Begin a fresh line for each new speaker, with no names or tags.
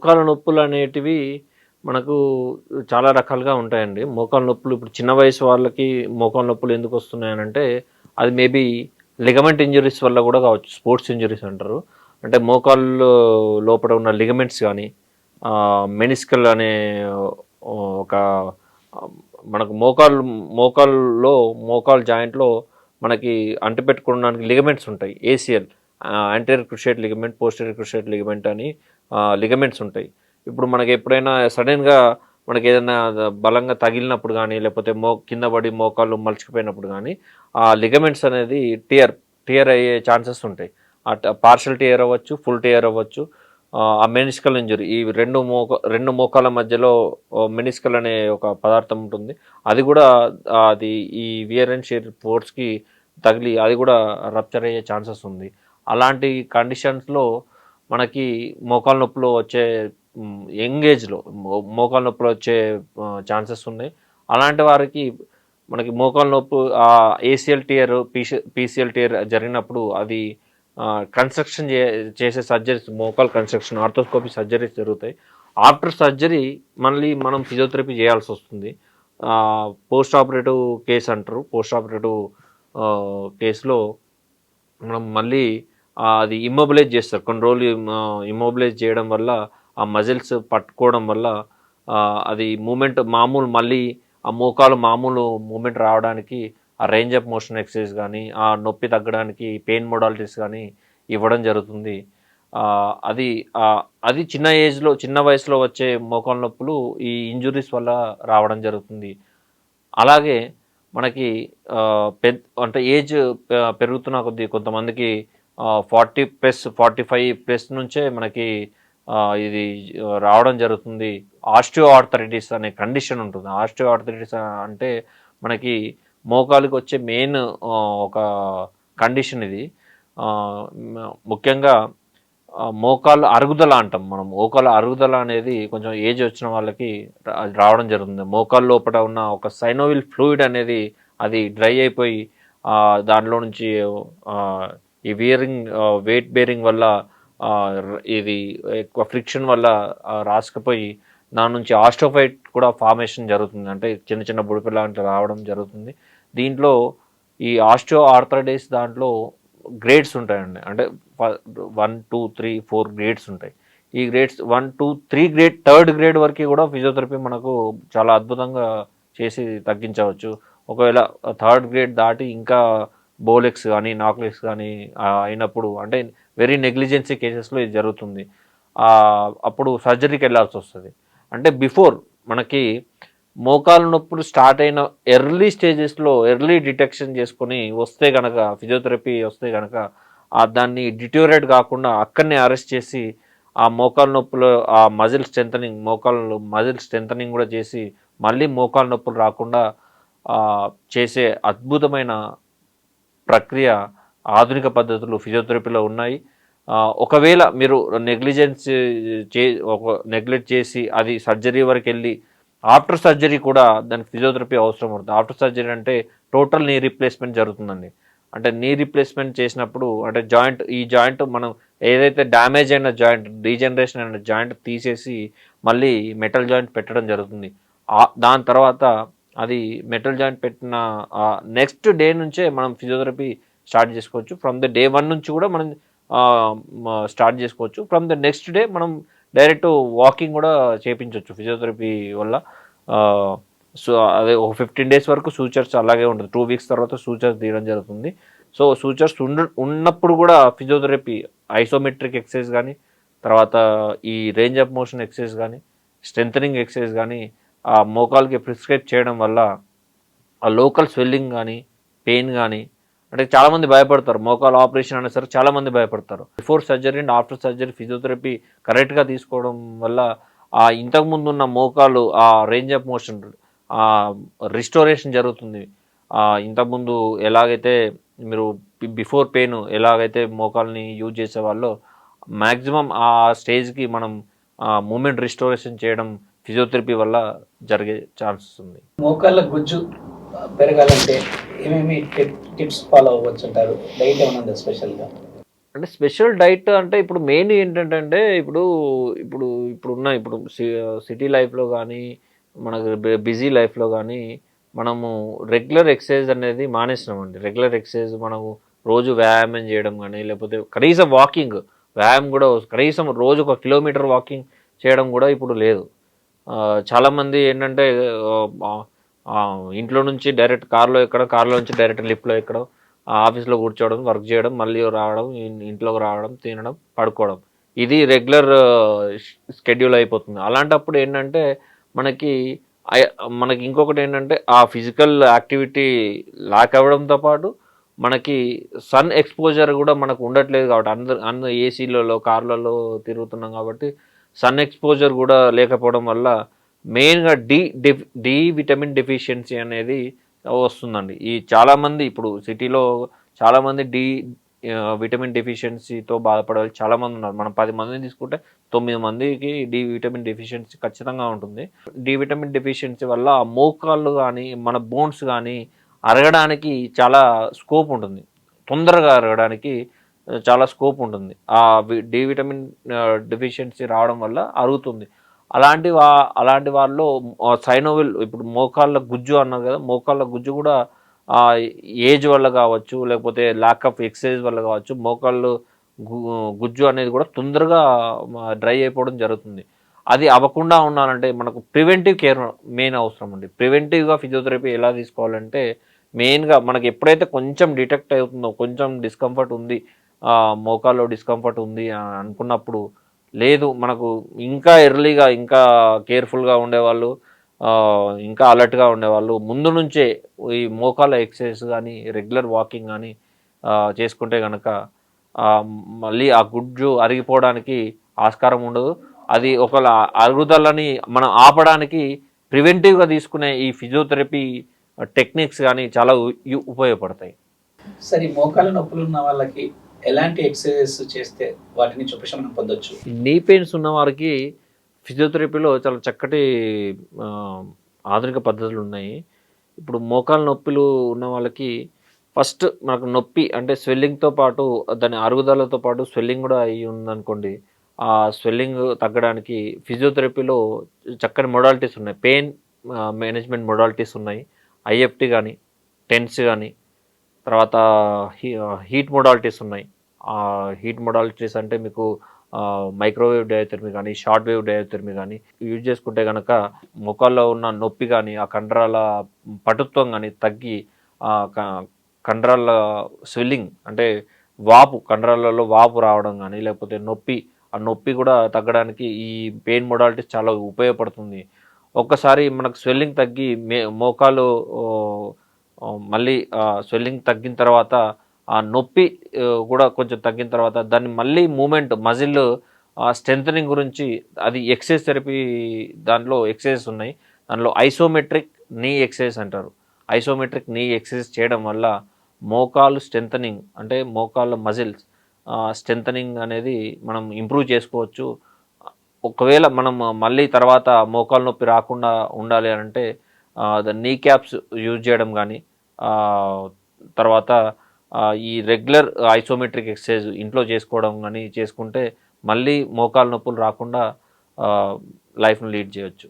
మోకాల నొప్పులు అనేటివి మనకు చాలా రకాలుగా ఉంటాయండి. మోకాల నొప్పులు ఇప్పుడు చిన్న వయసు వాళ్ళకి మోకాల నొప్పులు ఎందుకు వస్తున్నాయనంటే అది మేబీ లిగమెంట్ ఇంజరీస్ వల్ల కూడా కావచ్చు స్పోర్ట్స్ ఇంజరీస్ అంటారు. అంటే మోకాళ్ళు లోపల ఉన్న లిగమెంట్స్ కానీ మెనిస్కల్ అనే ఒక మనకు మోకాలు మోకాల్లో మోకాల్ జాయింట్లో మనకి అంటిపెట్టుకోవడానికి లిగమెంట్స్ ఉంటాయి. ACL anterior cruciate ligament posterior cruciate ligament అని లిగమెంట్స్ ఉంటాయి. ఇప్పుడు మనకి ఎప్పుడైనా సడన్గా మనకి ఏదైనా బలంగా తగిలినప్పుడు కానీ లేకపోతే మో కింద పడి మోకాళ్ళు మలచిపోయినప్పుడు కానీ ఆ లిగమెంట్స్ అనేది టియర్ టియర్ అయ్యే ఛాన్సెస్ ఉంటాయి. పార్షల్ టియర్ అవ్వచ్చు ఫుల్ టియర్ అవ్వచ్చు. ఆ మెనిస్కల్ ఇంజురీ ఈ రెండు మోక రెండు మోకాల మధ్యలో మెనిస్కల్ అనే ఒక పదార్థం ఉంటుంది. అది కూడా అది ఈ వియర్ అండ్ షేర్ ఫోర్స్కి తగిలి అది కూడా రప్చర్ అయ్యే ఛాన్సెస్ ఉంది. అలాంటి కండిషన్స్లో మనకి మోకాల నొప్పులు వచ్చే యంగ్ ఏజ్లో మోకాల నొప్పులు వచ్చే ఛాన్సెస్ ఉన్నాయి. అలాంటి వారికి మనకి మోకాల నొప్పు ACL tear PC PCL tear జరిగినప్పుడు అది కన్స్ట్రక్షన్ చే చేసే సర్జరీస్ మోకాల్ కన్స్ట్రక్షన్ ఆర్థోస్కోపీ సర్జరీస్ జరుగుతాయి. ఆఫ్టర్ సర్జరీ మళ్ళీ మనం ఫిజియోథెరపీ చేయాల్సి వస్తుంది. పోస్ట్ ఆపరేటివ్ కేసు అంటారు. పోస్ట్ ఆపరేటివ్ కేసులో మనం మళ్ళీ అది ఇమ్మొబిలైజ్ చేస్తారు. కొన్ని రోజులు ఇమ్మొబిలైజ్ చేయడం వల్ల ఆ మజిల్స్ పట్టుకోవడం వల్ల అది మూమెంట్ మామూలు మళ్ళీ ఆ మోకాలు మామూలు మూమెంట్ రావడానికి ఆ రేంజ్ ఆఫ్ మోషన్ ఎక్సర్సైజ్ కానీ ఆ నొప్పి తగ్గడానికి పెయిన్ మోడాలిటీస్ కానీ ఇవ్వడం జరుగుతుంది. అది అది చిన్న ఏజ్లో చిన్న వయసులో వచ్చే మోకాల నొప్పులు ఈ ఇంజురీస్ వల్ల రావడం జరుగుతుంది. అలాగే మనకి పెద్ద అంటే ఏజ్ పెరుగుతున్న కొద్దీ కొంతమందికి forty plus forty five plus నుంచే మనకి ఇది రావడం జరుగుతుంది. ఆస్టియో ఆర్థరైటిస్ అనే కండిషన్ ఉంటుంది. ఆస్టియో ఆర్థరైటిస్ అంటే మనకి మోకాలికి వచ్చే మెయిన్ ఒక కండిషన్ ఇది. ముఖ్యంగా ఆ, మోకాలు అరుగుదల అంటాం మనం. మోకాల అరుగుదల అనేది కొంచెం ఏజ్ వచ్చిన వాళ్ళకి రావడం జరుగుతుంది. మోకాలు లోపల ఉన్న ఒక సైనోవిల్ ఫ్లూయిడ్ అనేది అది డ్రై అయిపోయి దానిలో దాంట్లో నుంచి ఈ వియరింగ్ వెయిట్ బేరింగ్ వల్ల ఇది ఎక్కువ ఫ్రిక్షన్ వల్ల రాసుకుపోయి దాని నుంచి ఆస్ట్రోఫైట్ కూడా ఫార్మేషన్ జరుగుతుంది. అంటే చిన్న చిన్న బుడిపిల్ల లాంటి రావడం జరుగుతుంది. దీంట్లో ఈ ఆస్ట్రో ఆర్థరైటిస్ దాంట్లో గ్రేడ్స్ ఉంటాయండి. అంటే one two three four grades ఉంటాయి. ఈ grades one two three grade third grade వరకు కూడా ఫిజియోథెరపీ మనకు చాలా అద్భుతంగా చేసి తగ్గించవచ్చు. ఒకవేళ థర్డ్ గ్రేడ్ దాటి ఇంకా బోలెక్స్ కానీ నాక్లెక్స్ కానీ అయినప్పుడు అంటే వెరీ నెగ్లిజెన్సీ కేసెస్లో ఇది జరుగుతుంది. అప్పుడు సర్జరీకి వెళ్ళాల్సి వస్తుంది. అంటే బిఫోర్ మనకి మోకాలు నొప్పులు స్టార్ట్ అయిన ఎర్లీ స్టేజెస్లో ఎర్లీ డిటెక్షన్ చేసుకొని వస్తే గనక ఫిజియోథెరపీ వస్తే గనక దాన్ని డిటోరేట్ కాకుండా అక్కడనే అరెస్ట్ చేసి ఆ మోకాలు నొప్పులు ఆ మజిల్ స్ట్రెంథనింగ్ మోకాలు మజిల్ స్ట్రెంథనింగ్ కూడా చేసి మళ్ళీ మోకాలు నొప్పులు రాకుండా చేసే అద్భుతమైన ప్రక్రియ ఆధునిక పద్ధతులు ఫిజియోథెరపీలో ఉన్నాయి. ఒకవేళ మీరు నెగ్లిజెన్స్ చే ఒక నెగ్లెక్ట్ చేసి అది సర్జరీ వరకు వెళ్ళి ఆఫ్టర్ సర్జరీ కూడా దానికి ఫిజియోథెరపీ అవసరం అవుతుంది ఆఫ్టర్ సర్జరీ అంటే టోటల్ నీ రీప్లేస్మెంట్ జరుగుతుందండి. అంటే నీ రీప్లేస్మెంట్ చేసినప్పుడు అంటే జాయింట్ ఈ జాయింట్ మనం ఏదైతే డ్యామేజ్ అయిన జాయింట్ డీజనరేషన్ అయిన జాయింట్ తీసేసి మళ్ళీ మెటల్ జాయింట్ పెట్టడం జరుగుతుంది. దాని తర్వాత అది మెటల్ జాయింట్ పెట్టిన నెక్స్ట్ డే నుంచే మనం ఫిజియోథెరపీ స్టార్ట్ చేసుకోవచ్చు. ఫ్రమ్ ద డే వన్ నుంచి కూడా మనం స్టార్ట్ చేసుకోవచ్చు. ఫ్రమ్ ద నెక్స్ట్ డే మనం డైరెక్ట్ వాకింగ్ కూడా చేయించవచ్చు ఫిజియోథెరపీ వల్ల. సో అదే ఒక ఫిఫ్టీన్ డేస్ వరకు సూచర్స్ అలాగే ఉంటుంది. టూ వీక్స్ తర్వాత సూచర్స్ తీయడం జరుగుతుంది. సో సూచర్స్ ఉండ ఉన్నప్పుడు కూడా ఫిజియోథెరపీ ఐసోమెట్రిక్ ఎక్సర్సైజ్ కానీ తర్వాత ఈ రేంజ్ ఆఫ్ మోషన్ ఎక్సర్సైజ్ కానీ స్ట్రెంథనింగ్ ఎక్సర్సైజ్ కానీ ఆ మోకాల్కి ప్రిస్క్రైబ్ చేయడం వల్ల ఆ లోకల్ స్వెల్లింగ్ కానీ పెయిన్ కానీ అంటే చాలామంది భయపడతారు. మోకాలు ఆపరేషన్ అనే సరే చాలా మంది భయపడతారు. Before surgery and after surgery physiotherapy కరెక్ట్గా తీసుకోవడం వల్ల ఆ ఇంతకుముందు ఉన్న మోకాలు ఆ రేంజ్ ఆఫ్ మోషన్ ఆ రిస్టోరేషన్ జరుగుతుంది. ఇంతకుముందు ఎలాగైతే మీరు బిఫోర్ పెయిన్ ఎలాగైతే మోకాల్ని యూజ్ చేసేవాళ్ళో మ్యాక్సిమం ఆ స్టేజ్కి మనం మూమెంట్ రిస్టోరేషన్ చేయడం ఫిజియోథెరపీ వల్ల జరిగే ఛాన్సెస్ ఉంది
మోకాళ్ళ గుజ్జు పెరగాలంటే ఏమేమి టిప్ టిప్స్ ఫాలో అవ్వచ్చు అంటారు డైట్ ఏమైనా స్పెషల్గా?
అంటే స్పెషల్ డైట్ అంటే ఇప్పుడు మెయిన్ ఏంటంటే ఇప్పుడు ఇప్పుడు ఇప్పుడు ఉన్న ఇప్పుడు సిటీ లైఫ్లో కానీ మనకు బిజీ లైఫ్లో కానీ మనము రెగ్యులర్ ఎక్సర్సైజ్ అనేది మానేసినామండి. రెగ్యులర్ ఎక్సర్సైజ్ మనము రోజు వ్యాయామం చేయడం కానీ లేకపోతే కనీసం వాకింగ్ వ్యాయామం కూడా కనీసం రోజు ఒక కిలోమీటర్ వాకింగ్ చేయడం కూడా ఇప్పుడు లేదు. చాలామంది ఏంటంటే ఇంట్లో నుంచి డైరెక్ట్ కార్లో ఎక్కడం కార్లో నుంచి డైరెక్ట్ లిఫ్ట్లో ఎక్కడం ఆ, ఆఫీస్లో కూర్చోవడం వర్క్ చేయడం మళ్ళీ రావడం ఇంట్లోకి రావడం తినడం పడుకోవడం. ఇది రెగ్యులర్ షెడ్యూల్ అయిపోతుంది. అలాంటప్పుడు ఏంటంటే మనకి మనకి ఇంకొకటి ఏంటంటే ఆ ఫిజికల్ యాక్టివిటీ లాక్ అవ్వడంతో పాటు మనకి సన్ ఎక్స్పోజర్ కూడా మనకు ఉండట్లేదు కాబట్టి అందరు అందరు ఏసీలలో కార్లలో తిరుగుతున్నాం కాబట్టి సన్ ఎక్స్పోజర్ కూడా లేకపోవడం వల్ల మెయిన్గా డి డి విటమిన్ డెఫిషియన్సీ అనేది వస్తుందండి. ఈ చాలామంది ఇప్పుడు సిటీలో చాలామంది డి విటమిన్ డెఫిషియన్సీతో బాధపడే వాళ్ళు చాలామంది ఉన్నారు. మనం పది మందిని తీసుకుంటే తొమ్మిది మందికి డి విటమిన్ డెఫిషియన్సీ ఖచ్చితంగా ఉంటుంది. డి విటమిన్ డెఫిషియన్సీ వల్ల మోకాళ్ళు కానీ మన బోన్స్ కానీ అరగడానికి చాలా స్కోప్ ఉంటుంది. తొందరగా అరగడానికి చాలా స్కోప్ ఉంటుంది. ఆ వి- డి విటమిన్ డెఫిషియన్సీ రావడం వల్ల అరుగుతుంది. అలాంటి వా అలాంటి వాళ్ళు సైనోవిల్ ఇప్పుడు మోకాళ్ళ గుజ్జు అన్నారు కదా మోకాళ్ళ గుజ్జు కూడా ఆ ఏజ్ వల్ల కావచ్చు లేకపోతే ల్యాక్ ఆఫ్ ఎక్సర్సైజ్ వల్ల కావచ్చు మోకాళ్ళు గుజ్జు అనేది కూడా తొందరగా డ్రై అయిపోవడం జరుగుతుంది. అది అవ్వకుండా ఉండాలంటే మనకు ప్రివెంటివ్ కేర్ మెయిన్ అవసరం అండి. ప్రివెంటివ్గా ఫిజియోథెరపీ ఎలా తీసుకోవాలంటే మెయిన్గా మనకి ఎప్పుడైతే కొంచెం డిటెక్ట్ అవుతుందో కొంచెం డిస్కంఫర్ట్ ఉంది మోకాల్లో డిస్కంఫర్ట్ ఉంది అని అనుకున్నప్పుడు లేదు మనకు ఇంకా ఎర్లీగా ఇంకా కేర్ఫుల్గా ఉండేవాళ్ళు ఇంకా అలర్ట్గా ఉండేవాళ్ళు. ముందు నుంచే ఈ మోకాల ఎక్సర్సైజ్ కానీ రెగ్యులర్ వాకింగ్ కానీ చేసుకుంటే కనుక మళ్ళీ ఆ గుడ్జు అరిగిపోవడానికి ఆస్కారం ఉండదు. అది ఒకవేళ అరుగుదలని మనం ఆపడానికి ప్రివెంటివ్గా తీసుకునే ఈ ఫిజియోథెరపీ టెక్నిక్స్ కానీ చాలా ఉపయోగపడతాయి.
సరే ఈ మోకాల నొప్పులు ఉన్న వాళ్ళకి ఎలాంటి ఎక్సర్సైజ్ చేస్తే వాటి నుంచి ఉపశమనం పొందొచ్చు?
నీ పెయిన్స్ ఉన్న వారికి ఫిజియోథెరపీలో చాలా చక్కటి ఆధునిక పద్ధతులు ఉన్నాయి. ఇప్పుడు మోకాల నొప్పులు ఉన్న వాళ్ళకి ఫస్ట్ మనకు నొప్పి అంటే స్వెల్లింగ్తో పాటు దాని అరుగుదలతో పాటు స్వెల్లింగ్ కూడా అయ్యి ఉందనుకోండి. ఆ స్వెల్లింగ్ తగ్గడానికి ఫిజియోథెరపీలో చక్కని మొడాలిటీస్ ఉన్నాయి. పెయిన్ మేనేజ్మెంట్ మొడాలిటీస్ ఉన్నాయి. ఐఎఫ్టి కానీ టెన్స్ కానీ తర్వాత హీ హీట్ మొడాలిటీస్ ఉన్నాయి. ఆ హీట్ మొడాలిటీస్ అంటే మీకు మైక్రోవేవ్ డయోథెరమీ కానీ షార్ట్ వేవ్ డయోథెరమీ కానీ యూజ్ చేసుకుంటే కనుక ముఖాల్లో ఉన్న నొప్పి కానీ ఆ కండరాల పటుత్వం కానీ తగ్గి కండరాల స్వెల్లింగ్ అంటే వాపు కండరాలలో వాపు రావడం కానీ లేకపోతే నొప్పి ఆ నొప్పి కూడా తగ్గడానికి ఈ పెయిన్ మొడాలిటీస్ చాలా ఉపయోగపడుతుంది. ఒక్కసారి మనకు స్వెల్లింగ్ తగ్గి మే మోకాలు మళ్ళీ స్వెల్లింగ్ తగ్గిన తర్వాత ఆ నొప్పి కూడా కొంచెం తగ్గిన తర్వాత దాన్ని మళ్ళీ మూమెంట్ మజిల్ స్ట్రెంథనింగ్ గురించి అది ఎక్సైజ్ థెరపీ దాంట్లో ఎక్సైజెస్ ఉన్నాయి. దానిలో ఐసోమెట్రిక్ నీ ఎక్సైజ్ అంటారు. ఐసోమెట్రిక్ నీ ఎక్సైజ్ చేయడం వల్ల మోకాలు స్ట్రెంథనింగ్ అంటే మోకాళ్ళ మజిల్స్ స్ట్రెంథనింగ్ అనేది మనం ఇంప్రూవ్ చేసుకోవచ్చు. ఒకవేళ మనం మళ్ళీ తర్వాత మోకాలు నొప్పి రాకుండా ఉండాలి అని అంటే నీ క్యాప్స్ యూజ్ చేయడం కానీ తర్వాత ఈ రెగ్యులర్ ఐసోమెట్రిక్ ఎక్సర్సైజ్ ఇంట్లో చేసుకోవడం కానీ చేసుకుంటే మళ్ళీ మోకాలు నొప్పులు రాకుండా లైఫ్ను లీడ్ చేయొచ్చు.